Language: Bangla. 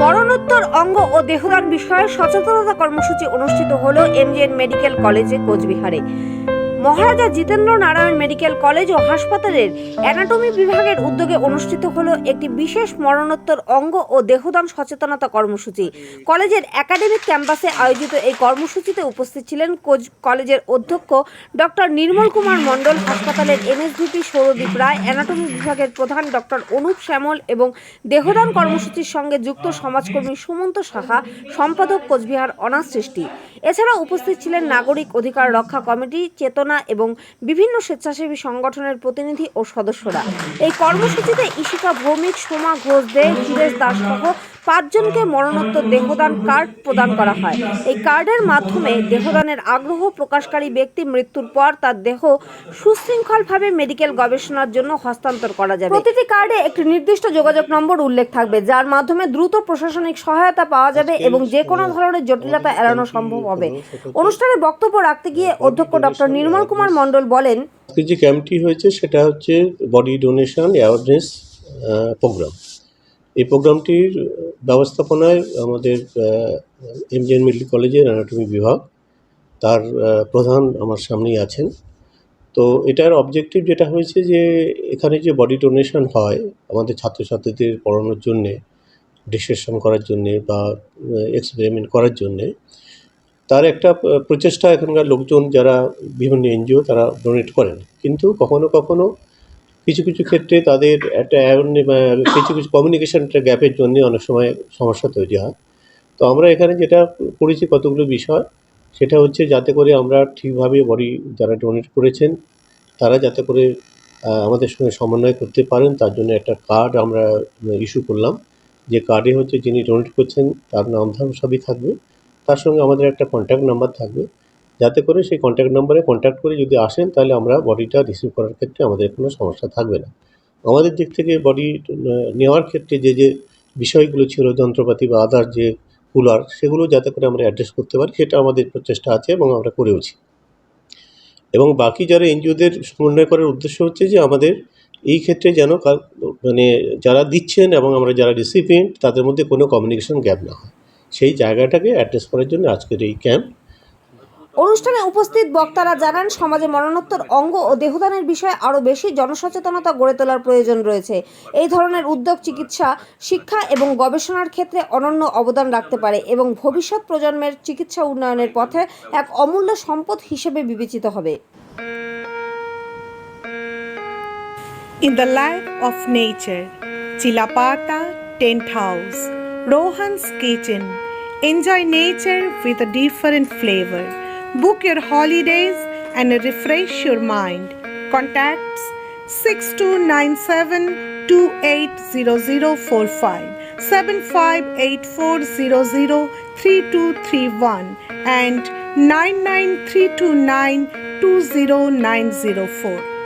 মরণোত্তর অঙ্গ ও দেহদান বিষয়ে সচেতনতা কর্মসূচি অনুষ্ঠিত হলো এমজিএন মেডিকেল কলেজে কোচবিহারে। মহারাজা জিতেন্দ্র নারায়ণ মেডিকেল কলেজ ও হাসপাতালের অ্যানাটমি বিভাগের উদ্যোগে অনুষ্ঠিত হলো একটি বিশেষ মরণোত্তর অঙ্গ ও দেহদান সচেতনতা কর্মসূচি। কলেজের একাডেমিক ক্যাম্পাসে আয়োজিত এই কর্মসূচিতে উপস্থিত ছিলেন কলেজের অধ্যক্ষ ডক্টর নির্মল কুমার মণ্ডল, হাসপাতালের এনএসভিপি সৌরদীপ রায়, অ্যানাটমি বিভাগের প্রধান ডক্টর অনুপ শ্যামল এবং দেহদান কর্মসূচির সঙ্গে যুক্ত সমাজকর্মী সুমন্ত সাহা, সম্পাদক কোচবিহার অনাথ সৃষ্টি। এছাড়া উপস্থিত ছিলেন নাগরিক অধিকার রক্ষা কমিটি, চেতনা এবং বিভিন্ন স্বেচ্ছাসেবী সংগঠনের প্রতিনিধি ও সদস্যরা। এই কর্মসূচিতে ইশিকা ভৌমিক, সোমা ঘোষ দে দাস সহ পাঁচজনকে মরণোত্তর দেহদান কার্ড প্রদান করা হয়। এই কার্ডের মাধ্যমে দেহদানের আগ্রহ প্রকাশকারী ব্যক্তি মৃত্যুর পর তার দেহ সুশৃঙ্খলভাবে মেডিকেল গবেষণার জন্য হস্তান্তর করা যাবে। প্রতিটি কার্ডে একটি নির্দিষ্ট যোগাযোগ নম্বর উল্লেখ থাকবে যার মাধ্যমে দ্রুত প্রশাসনিক সহায়তা পাওয়া যাবে এবং যে কোনো ধরনের জটিলতা এড়ানো সম্ভব হবে। অনুষ্ঠানে বক্তব্য রাখতে গিয়ে অধ্যক্ষ ডক্টর নির্মল কুমার মণ্ডল বলেন যে ক্যাম্পটি হয়েছে সেটা হচ্ছে বডি ডোনেশন অ্যাওয়ারনেস প্রোগ্রাম। এই প্রোগ্রামটির ব্যবস্থাপনায় আমাদের এম এমজিএন মেডিকেল কলেজের অ্যানাটমি বিভাগ, তার প্রধান আমার সামনেই আছেন। তো এটার অবজেক্টিভ যেটা হয়েছে যে, এখানে যে বডি ডোনেশন হয় আমাদের ছাত্রছাত্রীদের পড়ানোর জন্যে ডিসেশন করার জন্যে বা এক্সপেরিমেন্ট করার জন্যে, তার একটা প্রচেষ্টা এখানকার লোকজন যারা বিভিন্ন এনজিও তারা ডোনেট করেন। কিন্তু কখনো কখনো কিছু কিছু ক্ষেত্রে তাদের একটা কিছু কিছু কমিউনিকেশন একটা গ্যাপের জন্য অনেক সময় সমস্যা তৈরি হয়। তো আমরা এখানে যেটা করেছি কতগুলো বিষয়, সেটা হচ্ছে যাতে করে আমরা ঠিকভাবে বডি যারা ডোনেট করেছেন, তারা যাতে করে আমাদের সঙ্গে সমন্বয় করতে পারেন। তার জন্য একটা কার্ড আমরা ইস্যু করলাম। যে কার্ডে হচ্ছে যিনি ডোনেট করছেন, তার নাম ধাম সবই থাকবে। তার সঙ্গে আমাদের একটা কন্ট্যাক্ট নাম্বার থাকবে। যাতে করে সেই কন্ট্যাক্ট নাম্বারে কন্ট্যাক্ট করে যদি আসেন, তাহলে আমরা বডিটা রিসিভ করার ক্ষেত্রে আমাদের কোনো সমস্যা থাকবে না। আমাদের দিক থেকে বডি নেওয়ার ক্ষেত্রে যে যে বিষয়গুলো ছিল, যন্ত্রপাতি বা আদার যে কুলার সেগুলো যাতে করে আমরা অ্যাড্রেস করতে পারি, সেটা আমাদের প্রচেষ্টা আছে এবং আমরা করেওছি। এবং বাকি যারা এনজিওদের সমন্বয় করার উদ্দেশ্য হচ্ছে যে, আমাদের এই ক্ষেত্রে যেন মানে যারা দিচ্ছেন এবং আমরা যারা রিসিপিয়েন্ট তাদের মধ্যে কোনো কমিউনিকেশন গ্যাপ না হয়। সেই জায়গাটাকে অ্যাড্রেস করার জন্য আজকের এই ক্যাম্প অনুষ্ঠানে উপস্থিত বক্তারা জানান সমাজে মরণোত্তর অঙ্গ ও দেহদানের বিষয়ে আরও বেশি জনসচেতনতা গড়ে তোলার প্রয়োজন রয়েছে এই ধরনের উদ্যোগ চিকিৎসা শিক্ষা এবং গবেষণার ক্ষেত্রে অনন্য অবদান রাখতে পারে এবং ভবিষ্যৎ প্রজন্মের চিকিৎসা উন্নয়নের পথে এক অমূল্য সম্পদ হিসেবে বিবেচিত হবে In the life of nature, Chilapata Tent House, Rohan's Kitchen. Enjoy nature with a different flavor. Book your holidays and refresh your mind. Contacts 6297 280045 758400 3231 and 99329 20904.